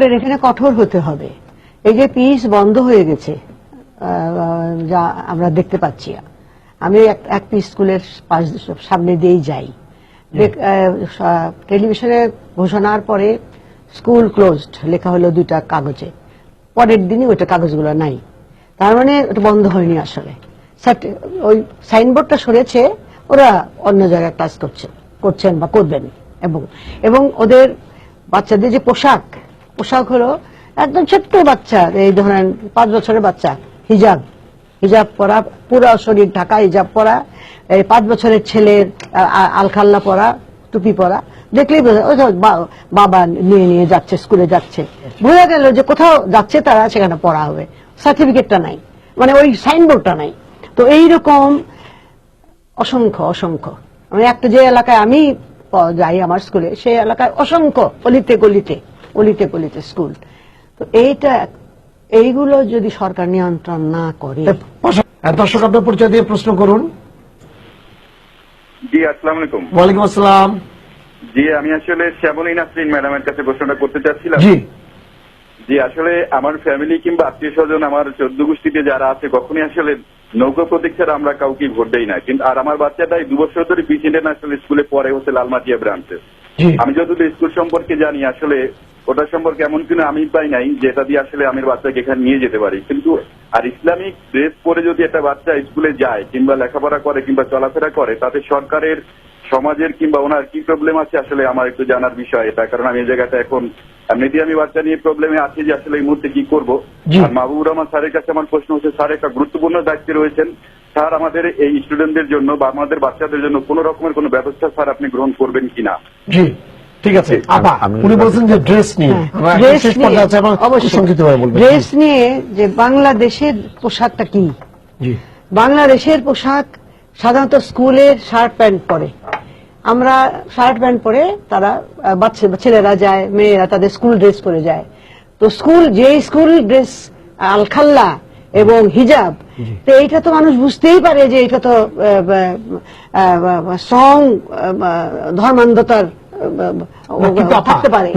আমাদের এখানে কঠোর হতে হবে। এই যে পিস বন্ধ হয়ে গেছে যা আমরা দেখতে পাচ্ছি। আমি এক- এক পিস স্কুলের পাশ সামনে দিয়েই যাই। টেলিভিশনে ঘোষণার পরে স্কুল ক্লোজড লেখা হলো দুইটা কাগজে। পরের দিনই ওইটা কাগজগুলো নাই। তার মানে ওটা বন্ধ হয়নি আসলে। ওই সাইনবোর্ডটা সরেছে ওরা অন্য জায়গায় ক্লাস করছে করছেন বা করবেন। এবং এবং ওদের বাচ্চাদের যে পোশাক পোশাক হলো একদম ছোট্ট বাচ্চা, এই ধরেন পাঁচ বছরের বাচ্চা, হিজাব। হিজাব পরা, পুরো শরীর ঢাকা, হিজাব পরা, এই পাঁচ বছরের ছেলের আলখাল্লা পরা, টুপি পরা, দেখলেই ওই বাবা নিয়ে নিয়ে যাচ্ছে, স্কুলে যাচ্ছে। বোঝা গেল যে কোথাও যাচ্ছে তারা সেখানে পড়া হবে। সার্টিফিকেটটা নাই। মানে ওই সাইনবোর্ডটা নাই। তো এইরকম অসংখ্য অসংখ্য। আমি একটা যে এলাকায় আমি যাই আমার স্কুলে, সেই এলাকায় অসংখ্য, অলিতে গলিতে। অলিতে গলিতে স্কুল। তো এইটা এইগুলো যদি সরকার নিয়ন্ত্রণ না করে দর্শক আপনার পরিচয় দিয়ে প্রশ্ন করুন। জি আসসালামু আলাইকুম। ওয়ালাইকুম আসসালাম। জি আমি আসলে শ্যামলী নাসরিন ম্যাডামের কাছে প্রশ্নটা করতে চাচ্ছিলাম। জি। জি আসলে আমার ফ্যামিলি কিংবা আত্মীয় স্বজন আমার চোদ্দ গোষ্ঠীতে যারা আছে কখনই আসলে নৌকা প্রতীক ছাড়া আমরা কাউকে ভোট দেই না। কিন্তু আর আমার বাচ্চাটাই দু বছর ধরে বিচ ইন্টারন্যাশনাল স্কুলে পড়ে হচ্ছে লালমাটিয়া ব্রাঞ্চে আমি যতদূর স্কুল সম্পর্কে জানি আসলে ওটা সম্পর্কে এমন কোনো আমি পাই নাই যেটা দিয়ে আসলে আমি বাচ্চাকে এখানে নিয়ে যেতে পারি। কিন্তু আর ইসলামিক ড্রেস পরে যদি একটা বাচ্চা স্কুলে যায় কিংবা লেখাপড়া করে কিংবা চলাফেরা করে তাতে সরকারের সমাজের কিংবা ওনার কি প্রবলেম আছে আসলে আমার একটু জানার বিষয় এটা। কারণ আমি এই জায়গাটা এখন এমনিতেই আমি বাচ্চা নিয়ে প্রবলেমে আছি যে আসলে এই মুহূর্তে কি করব। আর মাহবুবুর রহমান স্যারের কাছে আমার প্রশ্ন হচ্ছে স্যার একটা গুরুত্বপূর্ণ দায়িত্বে রয়েছেন। স্যার আমাদের এই স্টুডেন্টদের জন্য বা আমাদের বাচ্চাদের জন্য কোন রকমের কোনো ব্যবস্থা স্যার আপনি গ্রহণ করবেন কিনা? ঠিক আছে আপা উনি বলছেন যে ড্রেস নিয়ে। হ্যাঁ, ড্রেস নিয়ে, পর্যায়ে আছে এবং অবশ্যই। সংক্ষিপ্ত বলবেন। ড্রেস নিয়ে যে বাংলাদেশের পোশাকটা কি? বাংলাদেশের পোশাক সাধারণত স্কুলের শার্ট প্যান্ট পরে। আমরা শার্ট প্যান্ট পরে তারা বাচ্চা ছেলেরা যায় মেয়েরা তাদের স্কুল ড্রেস পরে যায়। তো স্কুল যে স্কুল ড্রেস আলখাল্লা এবং হিজাব তো এইটা তো মানুষ বুঝতেই পারে যে এটা তো স্ট্রং ধর্মান্ধতার থাকতে পারে।